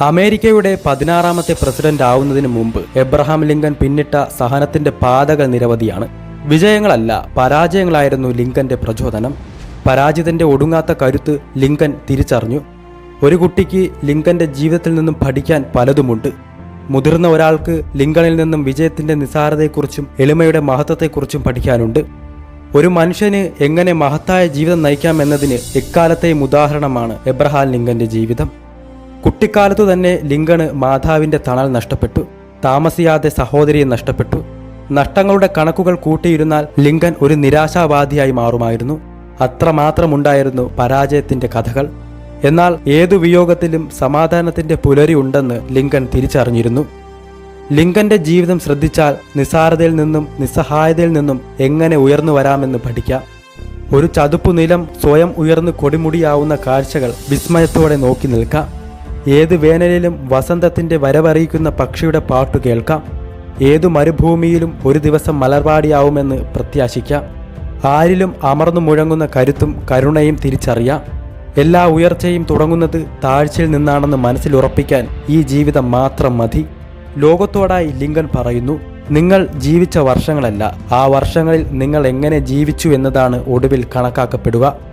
അമേരിക്കയുടെ പതിനാറാമത്തെ പ്രസിഡന്റ് ആവുന്നതിന് മുമ്പ് എബ്രഹാം ലിങ്കൻ പിന്നിട്ട സഹനത്തിന്റെ പാതകൾ നിരവധിയാണ്. വിജയങ്ങളല്ല പരാജയങ്ങളായിരുന്നു ലിങ്കന്റെ പ്രചോദനം. പരാജിതന്റെ ഒടുങ്ങാത്ത കരുത്ത് ലിങ്കൻ തിരിച്ചറിഞ്ഞു. ഒരു കുട്ടിക്ക് ലിങ്കന്റെ ജീവിതത്തിൽ നിന്നും പഠിക്കാൻ പലതുമുണ്ട്. മുതിർന്ന ഒരാൾക്ക് ലിങ്കണിൽ നിന്നും വിജയത്തിന്റെ നിസാരതയെക്കുറിച്ചും എളിമയുടെ മഹത്വത്തെക്കുറിച്ചും പഠിക്കാനുണ്ട്. ഒരു മനുഷ്യന് എങ്ങനെ മഹത്തായ ജീവിതം നയിക്കാമെന്നതിന് എക്കാലത്തെയും ഉദാഹരണമാണ് എബ്രഹാം ലിങ്കന്റെ ജീവിതം. കുട്ടിക്കാലത്തു തന്നെ ലിങ്കണ് മാതാവിന്റെ തണൽ നഷ്ടപ്പെട്ടു. താമസിയാതെ സഹോദരിയെ നഷ്ടപ്പെട്ടു. നഷ്ടങ്ങളുടെ കണക്കുകൾ കൂട്ടിയിരുന്നാൽ ലിങ്കൻ ഒരു നിരാശാവാദിയായി മാറുമായിരുന്നു. അത്രമാത്രമുണ്ടായിരുന്നു പരാജയത്തിന്റെ കഥകൾ. എന്നാൽ ഏതു വിയോഗത്തിലും സമാധാനത്തിന്റെ പുലരി ഉണ്ടെന്ന് ലിങ്കൻ തിരിച്ചറിഞ്ഞിരുന്നു. ലിങ്കന്റെ ജീവിതം ശ്രദ്ധിച്ചാൽ നിസാരതയിൽ നിന്നും നിസ്സഹായതയിൽ നിന്നും എങ്ങനെ ഉയർന്നു വരാമെന്ന് പഠിക്കാം. ഒരു ചതുപ്പു നിലം സ്വയം ഉയർന്ന് കൊടിമുടിയാവുന്ന കാഴ്ചകൾ വിസ്മയത്തോടെ നോക്കി നിൽക്കാം. ഏത് വേനലിലും വസന്തത്തിന്റെ വരവറിയിക്കുന്ന പക്ഷിയുടെ പാട്ടു കേൾക്കാം. ഏതു മരുഭൂമിയിലും ഒരു ദിവസം മലർവാടിയാവുമെന്ന് പ്രത്യാശിക്കാം. ആരിലും അമർന്നു മുഴങ്ങുന്ന കരുത്തും കരുണയും തിരിച്ചറിയാം. എല്ലാ ഉയർച്ചയും തുടങ്ങുന്നത് താഴ്ചയിൽ നിന്നാണെന്ന് മനസ്സിലുറപ്പിക്കാൻ ഈ ജീവിതം മാത്രം മതി. ലോകത്തോടായി ലിങ്കൻ പറയുന്നു നിങ്ങൾ ജീവിച്ച വർഷങ്ങളല്ല ആ വർഷങ്ങളിൽ നിങ്ങൾ എങ്ങനെ ജീവിച്ചു എന്നതാണ് ഒടുവിൽ കണക്കാക്കപ്പെടുക.